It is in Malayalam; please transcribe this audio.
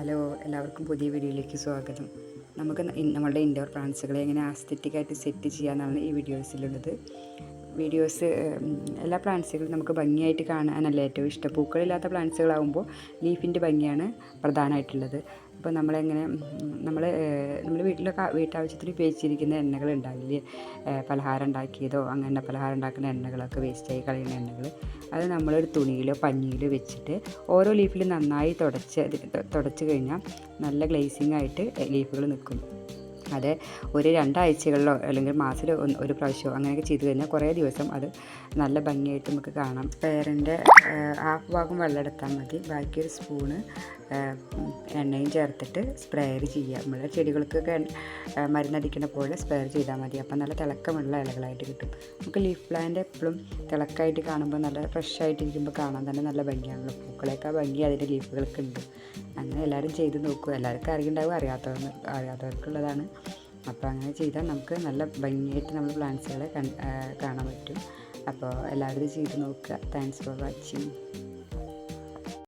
ഹലോ എല്ലാവർക്കും പുതിയ വീഡിയോയിലേക്ക് സ്വാഗതം. നമുക്ക് നമ്മളുടെ ഇൻഡോർ പ്ലാന്റ്സുകളെ എങ്ങനെ ആസ്തറ്റിക്കായിട്ട് സെറ്റ് ചെയ്യാമെന്നാണ് ഈ വീഡിയോസിലുള്ളത്. വീഡിയോസ് എല്ലാ പ്ലാന്റ്സുകളും നമുക്ക് ഭംഗിയായിട്ട് കാണാനല്ല ഏറ്റവും ഇഷ്ടം. പൂക്കളില്ലാത്ത പ്ലാന്റ്സുകളാകുമ്പോൾ ലീഫിന്റെ ഭംഗിയാണ് പ്രധാനമായിട്ടുള്ളത്. അപ്പോൾ നമ്മളെങ്ങനെ നമ്മൾ നമ്മൾ വീട്ടിലൊക്കെ വീട്ടാവശ്യത്തിന് ഉപയോഗിച്ചിരിക്കുന്ന എണ്ണകൾ ഉണ്ടാവില്ലേ പലഹാരം ഉണ്ടാക്കിയതോ അങ്ങനെ പലഹാരം ഉണ്ടാക്കുന്ന എണ്ണകളൊക്കെ വേസ്റ്റായി കളയുന്ന എണ്ണകൾ അത് നമ്മളൊരു തുണിയിലോ പഞ്ഞിയിലോ വെച്ചിട്ട് ഓരോ ലീഫിലും നന്നായി തുടച്ച് തുടച്ച് കഴിഞ്ഞാൽ നല്ല ഗ്ലേസിംഗ് ആയിട്ട് ലീഫുകൾ നിൽക്കും. അത് ഒരു രണ്ടാഴ്ചകളിലോ അല്ലെങ്കിൽ മാസത്തിൽ ഒരു പ്രാവശ്യമോ അങ്ങനെയൊക്കെ ചെയ്തു കഴിഞ്ഞാൽ കുറേ ദിവസം അത് നല്ല ഭംഗിയായിട്ട് നമുക്ക് കാണാം. പേരന്റെ ഹാഫ് ഭാഗം വെള്ളം എടുത്താൽ മതി. ബാക്കിയൊരു സ്പൂണ് എണ്ണയും ചേർത്തിട്ട് സ്പ്രേയർ ചെയ്യുക. നമ്മൾ ചെടികൾക്കൊക്കെ മരുന്നടിക്കുന്ന പോലെ സ്പ്രേയർ ചെയ്താൽ മതി. അപ്പം നല്ല തിളക്കമുള്ള ഇലകളായിട്ട് കിട്ടും. നമുക്ക് ലീഫ് പ്ലാന്റ് എപ്പോഴും തിളക്കമായിട്ട് കാണുമ്പോൾ നല്ല ഫ്രഷ് ആയിട്ടിരിക്കുമ്പോൾ കാണാൻ തന്നെ നല്ല ഭംഗിയാണല്ലോ. പൂക്കളേക്കാൾ ഭംഗി അതിന്റെ ലീഫുകൾക്ക് ഉണ്ട് അങ്ങനെ എല്ലാവരും ചെയ്ത് നോക്കുക. എല്ലാവർക്കും അറിയുണ്ടാവും അറിയാത്തവർ അറിയാത്തവർക്കുള്ളതാണ്. അപ്പോൾ അങ്ങനെ ചെയ്താൽ നമുക്ക് നല്ല ഭംഗിയായിട്ട് നമ്മൾ പ്ലാന്റ്സുകളെ കാണാൻ പറ്റും. അപ്പോൾ എല്ലാവരും ചെയ്ത് നോക്കുക. Thanks for watching